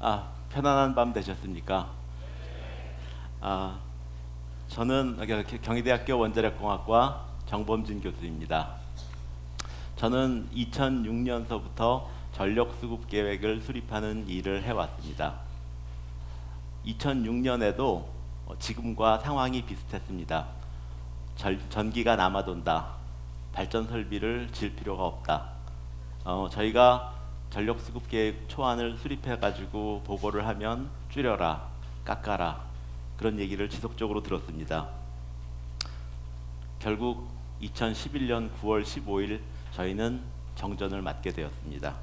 아, 편안한 밤 되셨습니까? 아, 저는 경희대학교 원자력공학과 정범진 교수입니다. 저는 2006년서부터 전력 수급 계획을 수립하는 일을 해왔습니다. 2006년에도 지금과 상황이 비슷했습니다. 절, 전기가 남아돈다. 발전 설비를 질 필요가 없다. 어, 저희가 전력 수급 계획 초안을 수립해 가지고 보고를 하면 줄여라, 깎아라 그런 얘기를 지속적으로 들었습니다. 결국 2011년 9월 15일 저희는 정전을 맞게 되었습니다.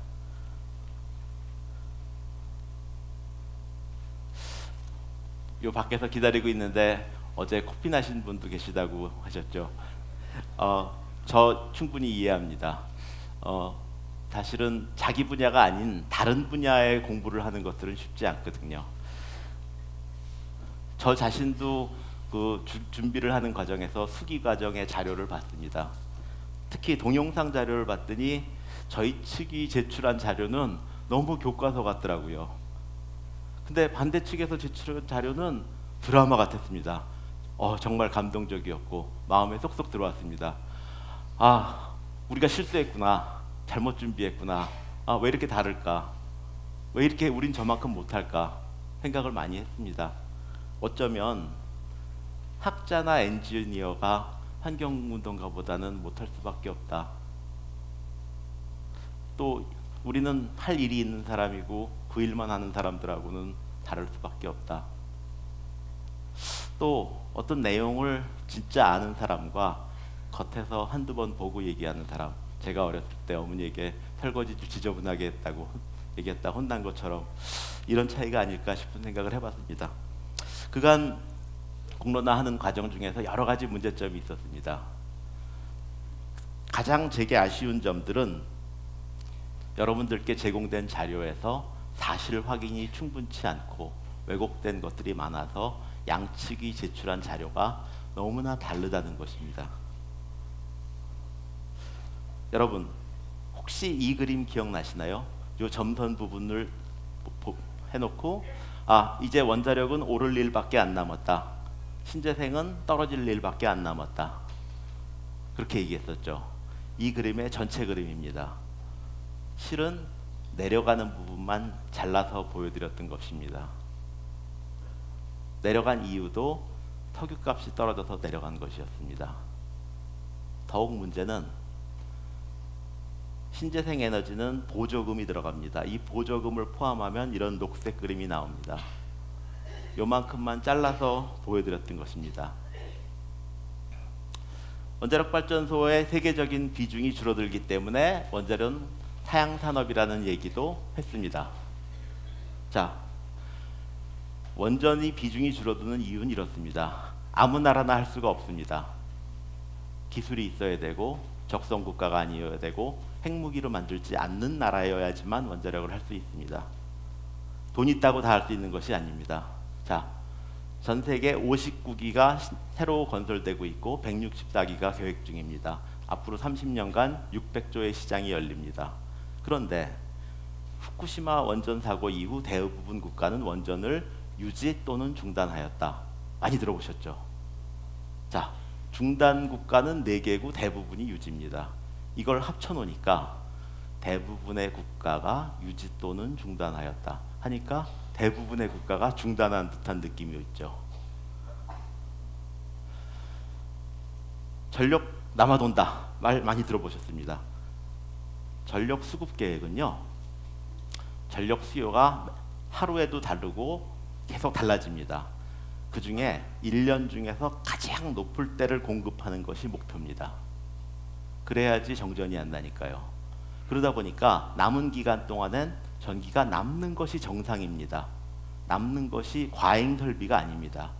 요 밖에서 기다리고 있는데 어제 코피 나신 분도 계시다고 하셨죠. 어, 저 충분히 이해합니다. 어, 사실은 자기 분야가 아닌 다른 분야의 공부를 하는 것들은 쉽지 않거든요. 저 자신도 그 주, 준비를 하는 과정에서 수기 과정의 자료를 봤습니다. 특히 동영상 자료를 봤더니 저희 측이 제출한 자료는 너무 교과서 같더라고요. 근데 반대 측에서 제출한 자료는 드라마 같았습니다. 어, 정말 감동적이었고 마음에 쏙쏙 들어왔습니다. 아, 우리가 실수했구나. 잘못 준비했구나. 아, 왜 이렇게 다를까? 왜 이렇게 우린 저만큼 못할까? 생각을 많이 했습니다. 어쩌면 학자나 엔지니어가 환경운동가보다는 못할 수밖에 없다. 또 우리는 할 일이 있는 사람이고 그 일만 하는 사람들하고는 다를 수밖에 없다. 또 어떤 내용을 진짜 아는 사람과 겉에서 한두 번 보고 얘기하는 사람 제가 어렸을 때 어머니에게 설거지 지저분하게 했다고 얘기했다 혼난 것처럼 이런 차이가 아닐까 싶은 생각을 해봤습니다. 그간 공론화하는 과정 중에서 여러 가지 문제점이 있었습니다. 가장 제게 아쉬운 점들은 여러분들께 제공된 자료에서 사실 확인이 충분치 않고 왜곡된 것들이 많아서 양측이 제출한 자료가 너무나 다르다는 것입니다. 여러분 혹시 이 그림 기억나시나요? 요 점선 부분을 해놓고 아 이제 원자력은 오를 일밖에 안 남았다. 신재생은 떨어질 일밖에 안 남았다. 그렇게 얘기했었죠. 이 그림의 전체 그림입니다. 실은 내려가는 부분만 잘라서 보여드렸던 것입니다. 내려간 이유도 석유값이 떨어져서 내려간 것이었습니다. 더욱 문제는 신재생 에너지는 보조금이 들어갑니다. 이 보조금을 포함하면 이런 녹색 그림이 나옵니다. 요만큼만 잘라서 보여드렸던 것입니다. 원자력 발전소의 세계적인 비중이 줄어들기 때문에 원자력은 사양 산업이라는 얘기도 했습니다. 자, 원전이 비중이 줄어드는 이유는 이렇습니다. 아무 나라나 할 수가 없습니다. 기술이 있어야 되고 적성 국가가 아니어야 되고 핵무기로 만들지 않는 나라여야지만 원자력을 할 수 있습니다. 돈 있다고 다 할 수 있는 것이 아닙니다. 자, 전 세계 59기가 새로 건설되고 있고 164기가 계획 중입니다. 앞으로 30년간 600조의 시장이 열립니다. 그런데 후쿠시마 원전 사고 이후 대부분 국가는 원전을 유지 또는 중단하였다. 많이 들어보셨죠? 자, 중단 국가는 4개고 대부분이 유지입니다. 이걸 합쳐놓으니까 대부분의 국가가 유지 또는 중단하였다 하니까 대부분의 국가가 중단한 듯한 느낌이 있죠. 전력 남아돈다 말 많이 들어보셨습니다. 전력 수급 계획은요. 전력 수요가 하루에도 다르고 계속 달라집니다. 그 중에 1년 중에서 가장 높을 때를 공급하는 것이 목표입니다. 그래야지 정전이 안 나니까요. 그러다 보니까 남은 기간 동안엔 전기가 남는 것이 정상입니다. 남는 것이 과잉 설비가 아닙니다.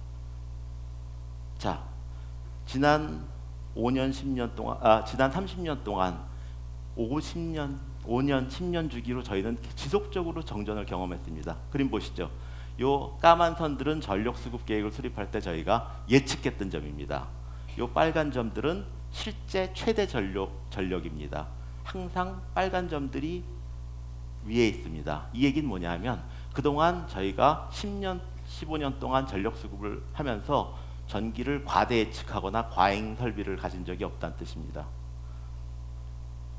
자, 지난 5년, 10년 동안, 아, 지난 30년 동안 50년, 5년, 10년 주기로 저희는 지속적으로 정전을 경험했습니다. 그림 보시죠. 요 까만 선들은 전력 수급 계획을 수립할 때 저희가 예측했던 점입니다. 요 빨간 점들은 실제 최대 전력 전력입니다. 항상 빨간 점들이 위에 있습니다. 이 얘기는 뭐냐면 그동안 저희가 10년, 15년 동안 전력 수급을 하면서 전기를 과대 예측하거나 과잉 설비를 가진 적이 없다는 뜻입니다.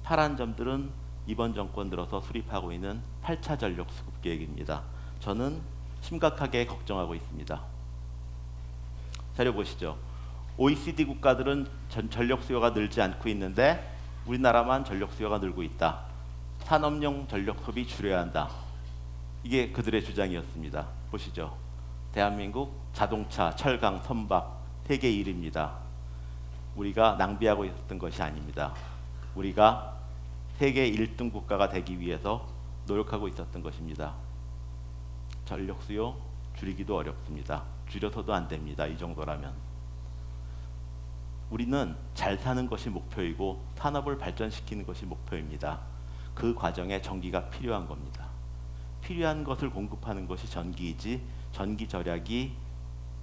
파란 점들은 이번 정권 들어서 수립하고 있는 8차 전력 수급 계획입니다. 저는 심각하게 걱정하고 있습니다. 자료 보시죠. OECD 국가들은 전, 전력 수요가 늘지 않고 있는데 우리나라만 전력 수요가 늘고 있다. 산업용 전력 소비 줄여야 한다. 이게 그들의 주장이었습니다. 보시죠. 대한민국 자동차, 철강, 선박 세계 1위입니다. 우리가 낭비하고 있었던 것이 아닙니다. 우리가 세계 1등 국가가 되기 위해서 노력하고 있었던 것입니다. 전력 수요 줄이기도 어렵습니다. 줄여서도 안 됩니다. 이 정도라면. 우리는 잘 사는 것이 목표이고 산업을 발전시키는 것이 목표입니다. 그 과정에 전기가 필요한 겁니다. 필요한 것을 공급하는 것이 전기이지 전기 절약이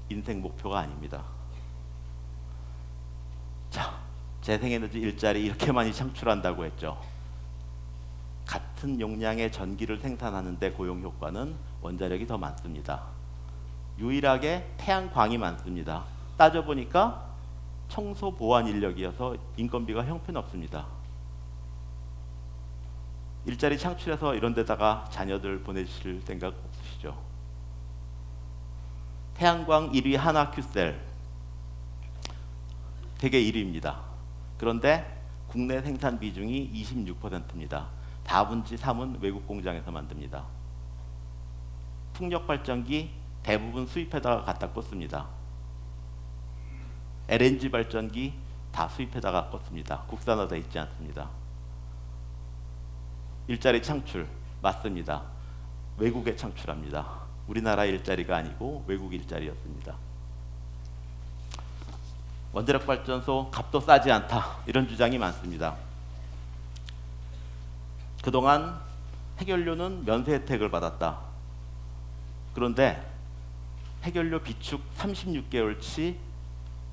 인생 목표가 아닙니다. 자, 재생에너지 일자리 이렇게 많이 창출한다고 했죠. 같은 용량의 전기를 생산하는데 고용 효과는 원자력이 더 많습니다. 유일하게 태양광이 많습니다. 따져보니까 청소 보완 인력이어서 인건비가 형편없습니다. 일자리 창출해서 이런 데다가 자녀들 보내실 생각 없으시죠? 태양광 1위 하나 큐셀 세계 1위입니다. 그런데 국내 생산 비중이 26%입니다. 4분지 3은 외국 공장에서 만듭니다. 풍력 발전기 대부분 수입해다가 갖다 꽂습니다. LNG 발전기 다 수입해다가 꽂습니다. 국산화돼 있지 않습니다. 일자리 창출 맞습니다. 외국에 창출합니다. 우리나라 일자리가 아니고 외국 일자리였습니다. 원자력 발전소 값도 싸지 않다 이런 주장이 많습니다. 그동안 해결료는 면세 혜택을 받았다. 그런데 해결료 비축 36개월치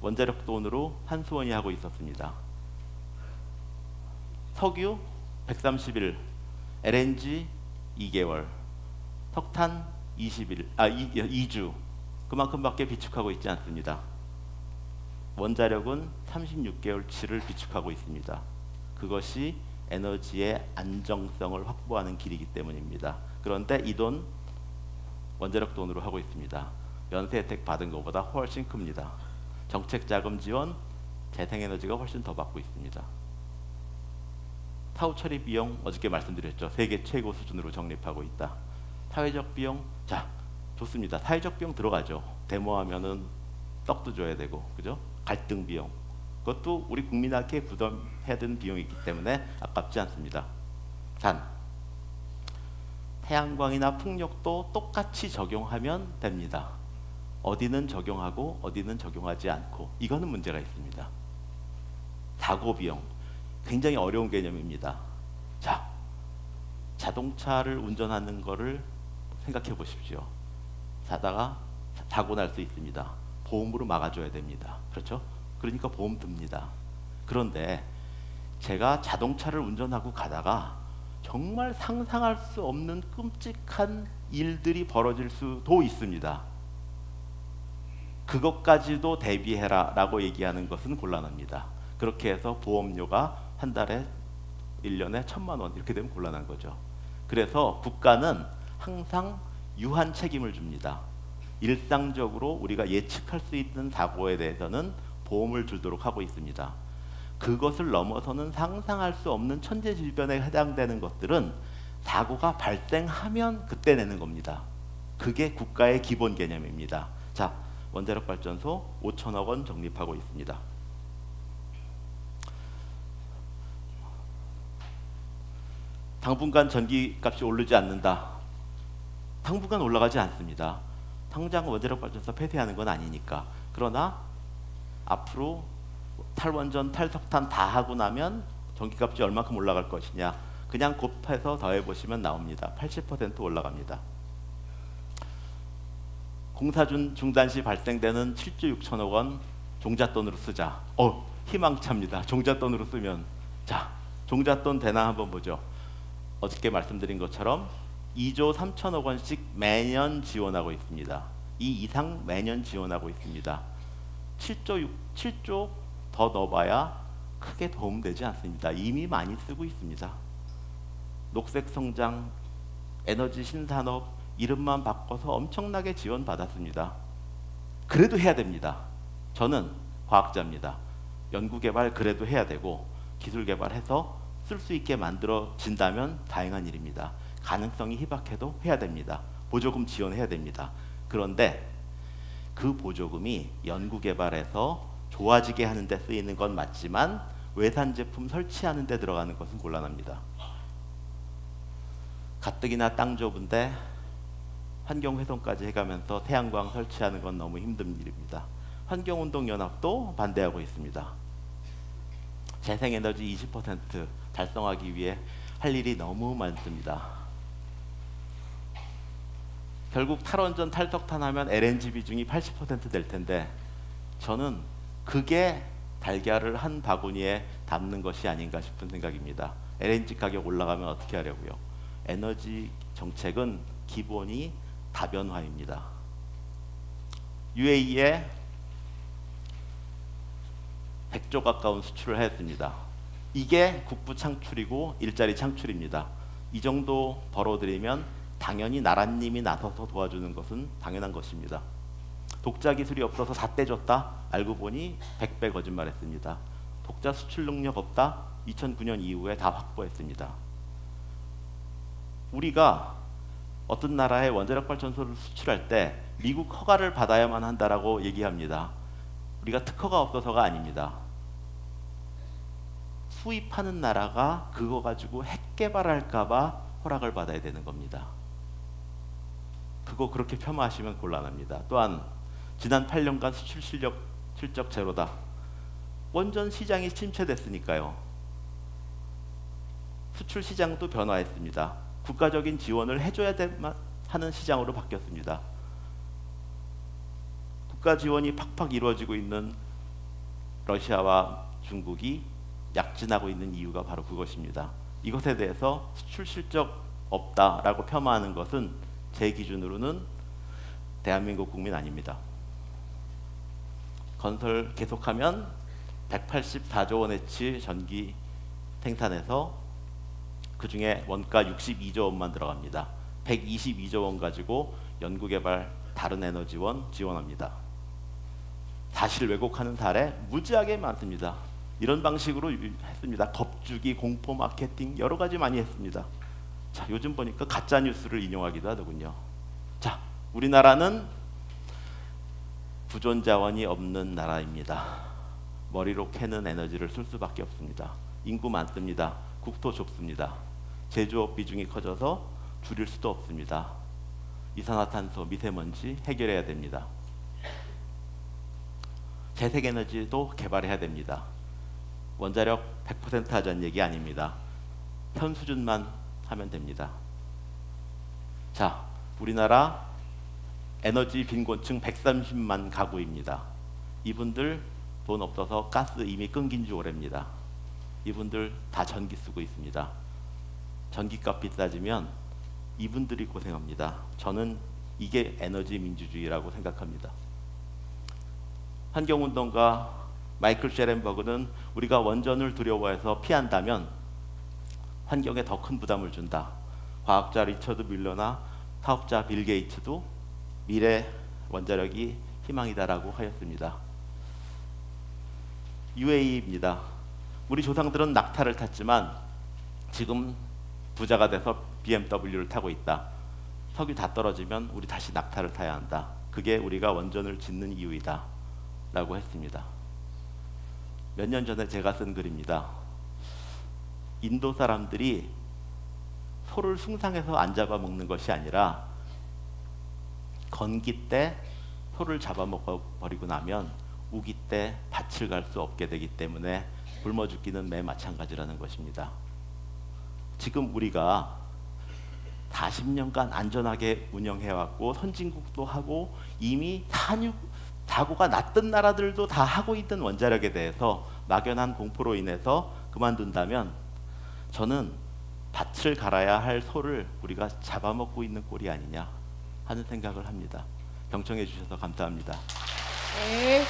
원자력 돈으로 한수원이 하고 있었습니다. 석유 130일, LNG 2개월, 석탄 20일, 아 2, 2주 그만큼밖에 비축하고 있지 않습니다. 원자력은 36개월치를 비축하고 있습니다. 그것이 에너지의 안정성을 확보하는 길이기 때문입니다. 그런데 이 돈 원자력 돈으로 하고 있습니다. 연쇄 혜택 받은 것보다 훨씬 큽니다. 정책 자금 지원, 재생에너지가 훨씬 더 받고 있습니다. 사후 처리 비용 어저께 말씀드렸죠. 세계 최고 수준으로 적립하고 있다. 사회적 비용 자 좋습니다. 사회적 비용 들어가죠. 데모하면은 떡도 줘야 되고 그죠? 갈등 비용 그것도 우리 국민한테 부담해야 되는 비용이기 때문에 아깝지 않습니다. 단 태양광이나 풍력도 똑같이 적용하면 됩니다. 어디는 적용하고 어디는 적용하지 않고 이거는 문제가 있습니다. 사고 비용 굉장히 어려운 개념입니다. 자, 자동차를 운전하는 거를 생각해 보십시오. 자다가 사고 날 수 있습니다. 보험으로 막아줘야 됩니다. 그렇죠? 그러니까 보험 듭니다. 그런데 제가 자동차를 운전하고 가다가 정말 상상할 수 없는 끔찍한 일들이 벌어질 수도 있습니다. 그것까지도 대비해라 라고 얘기하는 것은 곤란합니다. 그렇게 해서 보험료가 한 달에 1년에 천만 원 이렇게 되면 곤란한 거죠. 그래서 국가는 항상 유한 책임을 줍니다. 일상적으로 우리가 예측할 수 있는 사고에 대해서는 보험을 주도록 하고 있습니다. 그것을 넘어서는 상상할 수 없는 천재 질변에 해당되는 것들은 사고가 발생하면 그때 내는 겁니다. 그게 국가의 기본 개념입니다. 자, 원자력 발전소 5천억 원 적립하고 있습니다. 당분간 전기값이 오르지 않는다. 당분간 올라가지 않습니다. 당장 원자력 발전소 폐쇄하는 건 아니니까. 그러나 앞으로 탈원전, 탈석탄 다 하고 나면 전기값이 얼마큼 올라갈 것이냐. 그냥 곱해서 더해 보시면 나옵니다. 80% 올라갑니다. 공사준 중단 시 발생되는 7조 6천억 원 종잣돈으로 쓰자. 어, 희망찹니다. 종잣돈으로 쓰면 자, 종잣돈 대나 한번 보죠. 어저께 말씀드린 것처럼 2조 3천억 원씩 매년 지원하고 있습니다. 이 이상 매년 지원하고 있습니다. 7조 6, 7조 더 넣어봐야 크게 도움되지 않습니다. 이미 많이 쓰고 있습니다. 녹색 성장, 에너지 신산업 이름만 바꿔서 엄청나게 지원받았습니다. 그래도 해야 됩니다. 저는 과학자입니다. 연구개발 그래도 해야 되고 기술개발해서 쓸 수 있게 만들어진다면 다행한 일입니다. 가능성이 희박해도 해야 됩니다. 보조금 지원해야 됩니다. 그런데 그 보조금이 연구개발에서 좋아지게 하는 데 쓰이는 건 맞지만 외산 제품 설치하는 데 들어가는 것은 곤란합니다. 가뜩이나 땅 좁은데 환경 훼손까지 해가면서 태양광 설치하는 건 너무 힘든 일입니다. 환경운동연합도 반대하고 있습니다. 재생에너지 20% 달성하기 위해 할 일이 너무 많습니다. 결국 탈원전 탈석탄 하면 LNG 비중이 80%될 텐데 저는 그게 달걀을 한 바구니에 담는 것이 아닌가 싶은 생각입니다. LNG 가격 올라가면 어떻게 하려고요? 에너지 정책은 기본이 다변화입니다. UAE에 100조 가까운 수출을 했습니다. 이게 국부 창출이고 일자리 창출입니다. 이 정도 벌어들이면 당연히 나라님이 나서서 도와주는 것은 당연한 것입니다. 독자 기술이 없어서 다 떼줬다. 알고 보니 100배 거짓말했습니다. 독자 수출 능력 없다. 2009년 이후에 다 확보했습니다. 우리가 어떤 나라의 원자력 발전소를 수출할 때 미국 허가를 받아야만 한다라고 얘기합니다. 우리가 특허가 없어서가 아닙니다. 수입하는 나라가 그거 가지고 핵 개발할까봐 허락을 받아야 되는 겁니다. 그거 그렇게 폄하하시면 곤란합니다. 또한 지난 8년간 수출 실력 실적 제로다. 원전 시장이 침체됐으니까요. 수출 시장도 변화했습니다. 국가적인 지원을 해줘야 하는 시장으로 바뀌었습니다. 국가 지원이 팍팍 이루어지고 있는 러시아와 중국이 약진하고 있는 이유가 바로 그것입니다. 이것에 대해서 수출 실적 없다라고 폄하하는 것은 제 기준으로는 대한민국 국민 아닙니다. 건설 계속하면 184조 원어치 전기 생산해서 그 중에 원가 62조 원만 들어갑니다. 122조 원 가지고 연구개발 다른 에너지원 지원합니다. 사실 왜곡하는 사례 무지하게 많습니다. 이런 방식으로 했습니다. 겁주기, 공포 마케팅 여러 가지 많이 했습니다. 자, 요즘 보니까 가짜 뉴스를 인용하기도 하더군요. 자, 우리나라는 부존 자원이 없는 나라입니다. 머리로 캐는 에너지를 쓸 수밖에 없습니다. 인구 많습니다. 국토 좁습니다. 제조업 비중이 커져서 줄일 수도 없습니다. 이산화탄소, 미세먼지 해결해야 됩니다. 재생에너지도 개발해야 됩니다. 원자력 100% 하자는 얘기 아닙니다. 현 수준만 하면 됩니다. 자, 우리나라 에너지 빈곤층 130만 가구입니다. 이분들 돈 없어서 가스 이미 끊긴 지 오래입니다. 이분들 다 전기 쓰고 있습니다. 전기값 비싸지면 이분들이 고생합니다. 저는 이게 에너지 민주주의라고 생각합니다. 환경운동가 마이클 셰렌버그는 우리가 원전을 두려워해서 피한다면 환경에 더 큰 부담을 준다. 과학자 리처드 밀러나 사업자 빌 게이츠도 미래 원자력이 희망이다라고 하였습니다. UAE입니다. 우리 조상들은 낙타를 탔지만 지금 부자가 돼서 BMW를 타고 있다. 석유 다 떨어지면 우리 다시 낙타를 타야 한다. 그게 우리가 원전을 짓는 이유이다. 라고 했습니다. 몇 년 전에 제가 쓴 글입니다. 인도 사람들이 소를 숭상해서 안 잡아먹는 것이 아니라 건기 때 소를 잡아먹어 버리고 나면 우기 때 밭을 갈 수 없게 되기 때문에 굶어 죽기는 매 마찬가지라는 것입니다. 지금 우리가 40년간 안전하게 운영해왔고 선진국도 하고 이미 산유 사고가 났던 나라들도 다 하고 있던 원자력에 대해서 막연한 공포로 인해서 그만둔다면 저는 밭을 갈아야 할 소를 우리가 잡아먹고 있는 꼴이 아니냐 하는 생각을 합니다. 경청해 주셔서 감사합니다. 네.